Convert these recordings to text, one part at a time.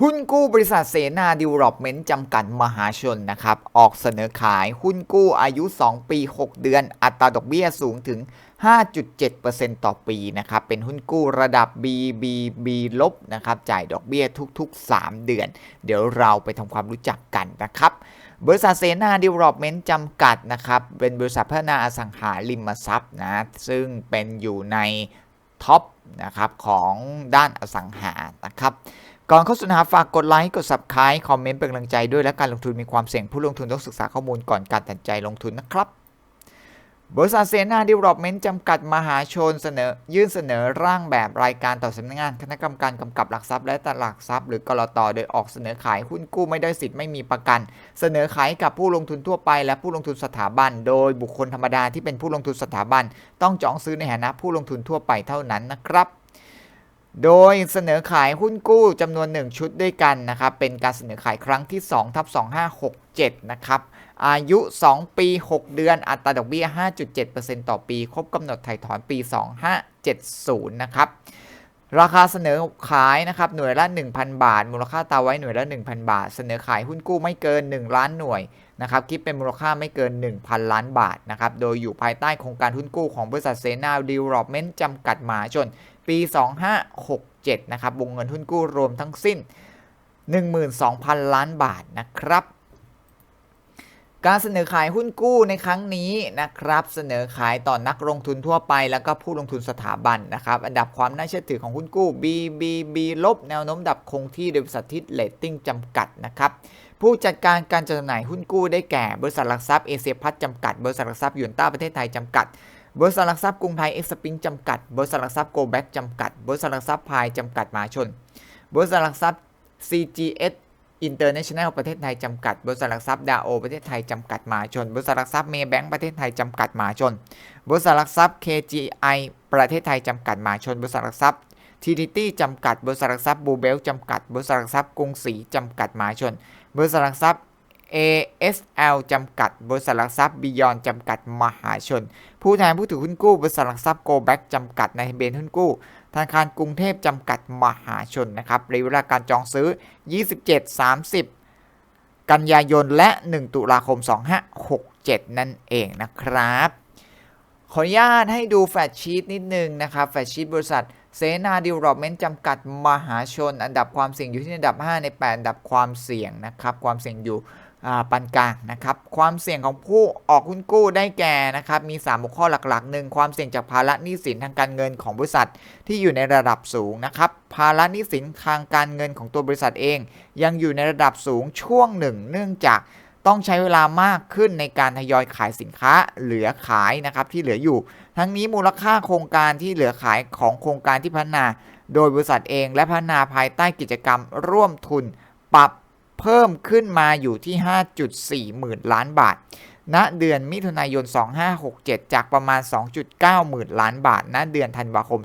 หุ้นกู้บริษัทเสนาดิวลอปเมนต์จำกัดมหาชนนะครับ ออกเสนอขายหุ้นกู้อายุ 2 ปี 6 เดือน อัตราดอกเบี้ยสูงถึง 5.7%ต่อปีนะครับ เป็นหุ้นกู้ระดับ BBB ลบนะครับ จ่ายดอกเบี้ยทุกๆ 3 เดือน เดี๋ยวเราไปทำความรู้จักกันนะครับ บริษัทเซนาดิวลอปเมนต์จำกัดนะครับ เป็นบริษัทพัฒนาอสังหาริมทรัพย์นะ ซึ่งเป็นอยู่ในท็อปนะครับของด้านอสังหานะครับ ก่อนเข้าสู่เนื้อหาฝากกดไลค์ กด subscribe คอมเมนต์เป็นกำลังใจด้วยและการลงทุนมีความเสี่ยงผู้ลงทุนต้องศึกษาข้อมูลก่อนการตัดใจลงทุนนะครับ บริษัทเซนาดิวลอปเมนต์จำกัดมหาชนเสนอ ยื่นเสนอร่างแบบรายการต่อสำนักงานคณะกรรมการกำกับหลักทรัพย์และตลาดหลักทรัพย์หรือกรตโดยออกเสนอขายหุ้นกู้ไม่ได้สิทธิ์ไม่มีประกัน เสนอขายกับผู้ลงทุนทั่วไป และผู้ลงทุนสถาบัน โดยบุคคลธรรมดาที่เป็นผู้ลงทุนสถาบัน ต้องจองซื้อในฐานะผู้ลงทุนทั่วไปเท่านั้นนะครับ โดยเสนอขายหุ้นกู้จำนวน 1 ชุดด้วยกันนะครับ เป็นการเสนอขายครั้งที่2ทับ2567 นะครับ อายุ 2 ปี 6 เดือน อัตราดอกเบี้ย 5.7%ต่อปี ครบกำหนดไถ่ถอนปี 2570 นะครับ ราคาเสนอขายนะครับ หน่วยละ 1,000 บาท มูลค่าตาไว้หน่วยละ 1,000 บาท เสนอขายหุ้นกู้ไม่เกิน 1 ล้านหน่วยนะครับ คิดเป็นมูลค่าไม่เกิน 1,000 ล้านบาทนะครับ โดยอยู่ภายใต้โครงการหุ้นกู้ของบริษัทเซนาดีวลอปเมนต์จำกัดมหาชน ปี 2567 นะครับ วงเงินหุ้นกู้รวมทั้งสิ้น 12,000 ล้านบาทนะครับ การเสนอขายหุ้นกู้ในครั้งนี้นะครับ เสนอขายต่อนักลงทุนทั่วไป แล้วก็ผู้ลงทุนสถาบันนะครับ อันดับความน่าเชื่อถือของหุ้นกู้ BBB ลบแนวโน้มดับคงที่โดยบริษัททิศเลตติ้งจำกัดนะครับผู้จัดการการจำหน่ายหุ้นกู้ได้แก่ บริษัทหลักทรัพย์เอเชียพัฒน์จำกัด บริษัทหลักทรัพย์ยูนต้าประเทศไทยจำกัด บริษัทหลักทรัพย์กรุงไทยเอ็กซ์ปิงจำกัด บริษัทหลักทรัพย์โกลแบ็กจำกัด บริษัทหลักทรัพย์พายจำกัดมหาชน บริษัทหลักทรัพย์ CGS International ประเทศไทยจำกัด บริษัทหลักทรัพย์ดาโอประเทศไทยจำกัดมหาชน บริษัทหลักทรัพย์เมย์แบงก์ประเทศไทยจำกัดมหาชน บริษัทหลักทรัพย์ KGI ประเทศไทยจำกัดมหาชน บริษัทหลักทรัพย์ TDT จำกัด บริษัทหลักทรัพย์บูเบลจำกัด บริษัทหลักทรัพย์กรุงศรีจำกัดมหาชน บริษัทหลักทรัพย์ ASL จำกัด บริษัทหลักทรัพย์บิยอนจำกัดมหาชน ผู้แทนผู้ถือหุ้นกู้ บริษัทหลักทรัพย์โกลแบ็กจำกัดในเบนหุ้นกู้ ธนาคารกรุงเทพจำกัดมหาชนนะครับระยะเวลาการจองซื้อ 27-30 กันยายนและ 1 ตุลาคม 2567 นั่นเองนะครับ ขออนุญาตให้ดูแฟชชีตนิดนึงนะครับแฟชชีตบริษัทเซนาดิวลอปเมนต์จำกัดมหาชน อันดับความเสี่ยงอยู่ที่อันดับ 5 ใน 8 อันดับความเสี่ยงนะครับ ความเสี่ยงอยู่ ปานกลางนะครับความเสี่ยงของผู้ออกหุ้นกู้ได้แก่นะครับมี 3 หัวข้อหลักๆหนึ่งความเสี่ยงจากภาระหนี้สินทางการเงินของบริษัทที่อยู่ในระดับสูงนะครับภาระหนี้สินทางการเงินของตัวบริษัทเอง ยังอยู่ในระดับสูงช่วงหนึ่ง เนื่องจากต้องใช้เวลามากขึ้นในการทยอยขายสินค้าเหลือขายนะครับที่เหลืออยู่ ทั้งนี้มูลค่าโครงการที่เหลือขายของโครงการที่พัฒนา โดยบริษัทเองและพัฒนาภายใต้กิจกรรมร่วมทุน ปรับ เพิ่มขึ้นมาอยู่ที่ 5.4 หมื่นล้านบาท ณ เดือนมิถุนายน 2567 จากประมาณ 2.9 หมื่นล้านบาท ณ เดือนธันวาคม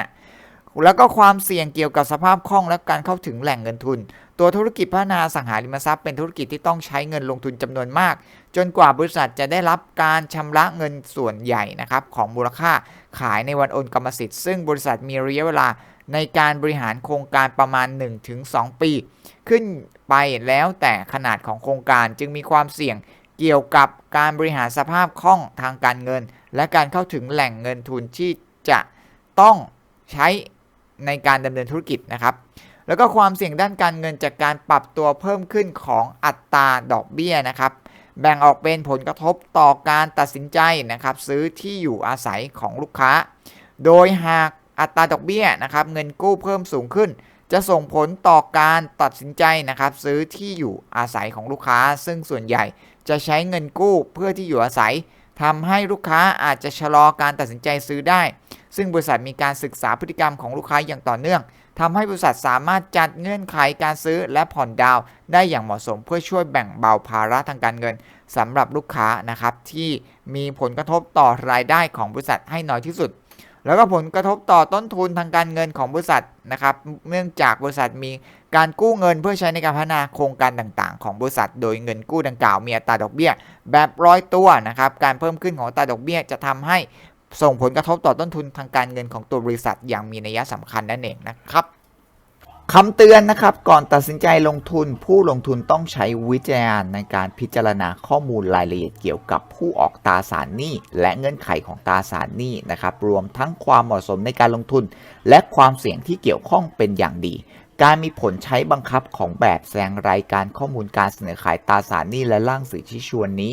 2565 แล้วก็ความเสี่ยงเกี่ยวกับสภาพคล่องและการเข้าถึงแหล่งเงินทุน ตัวธุรกิจพัฒนาสังหาริมทรัพย์เป็นธุรกิจที่ต้องใช้เงินลงทุนจำนวนมาก จนกว่าบริษัทจะได้รับการชำระเงินส่วนใหญ่นะครับของมูลค่าขายในวันโอนกรรมสิทธิ์ ซึ่งบริษัทมีระยะเวลา ในการบริหารโครงการประมาณ 1-2 ปี ขึ้นไปแล้วแต่ขนาดของโครงการจึงมีความเสี่ยงเกี่ยวกับการบริหารสภาพคล่องทางการเงิน และการเข้าถึงแหล่งเงินทุนที่จะต้องใช้ในการดำเนินธุรกิจนะครับ แล้วก็ความเสี่ยงด้านการเงินจากการปรับตัวเพิ่มขึ้นของอัตราดอกเบี้ยนะครับแบ่งออกเป็นผลกระทบต่อการตัดสินใจนะครับซื้อที่อยู่อาศัยของลูกค้า โดยหาก อัตราดอกเบี้ยนะครับเงินกู้เพิ่มสูงขึ้น จะส่งผลต่อการตัดสินใจนะครับซื้อที่อยู่อาศัยของลูกค้า ซึ่งส่วนใหญ่จะใช้เงินกู้เพื่อที่อยู่อาศัยทำให้ลูกค้าอาจจะชะลอการตัดสินใจซื้อได้ ซึ่งบริษัทมีการศึกษาพฤติกรรมของลูกค้าอย่างต่อเนื่องทำให้บริษัทสามารถจัดเงื่อนไขการซื้อและผ่อนดาวได้อย่างเหมาะสมเพื่อช่วยแบ่งเบาภาระทางการเงินสำหรับลูกค้านะครับที่มีผลกระทบต่อรายได้ของบริษัทให้น้อยที่สุด แล้วก็ผลกระทบต่อต้นทุนทางการเงินของบริษัทนะครับ เนื่องจากบริษัทมีการกู้เงินเพื่อใช้ในการพัฒนาโครงการต่างๆ ของบริษัท โดยเงินกู้ดังกล่าวมีอัตราดอกเบี้ย แบบร้อยตัวนะครับ การเพิ่มขึ้นของอัตราดอกเบี้ยจะทำให้ส่งผลกระทบต่อต้นทุนทางการเงินของตัวบริษัทอย่างมีนัยสำคัญนั่นเองนะครับ คำเตือนนะครับ ก่อนตัดสินใจลงทุนผู้ลงทุนต้องใช้วิจารณญาณในการพิจารณาข้อมูลรายละเอียดเกี่ยวกับผู้ออกตราสารหนี้ และเงื่อนไขของตราสารหนี้นะครับ รวมทั้งความเหมาะสมในการลงทุน และความเสี่ยงที่เกี่ยวข้องเป็นอย่างดี การมีผลใช้บังคับของแบบแสดงรายการข้อมูลการเสนอขายตราสารหนี้และร่างสื่อชี้ชวนนี้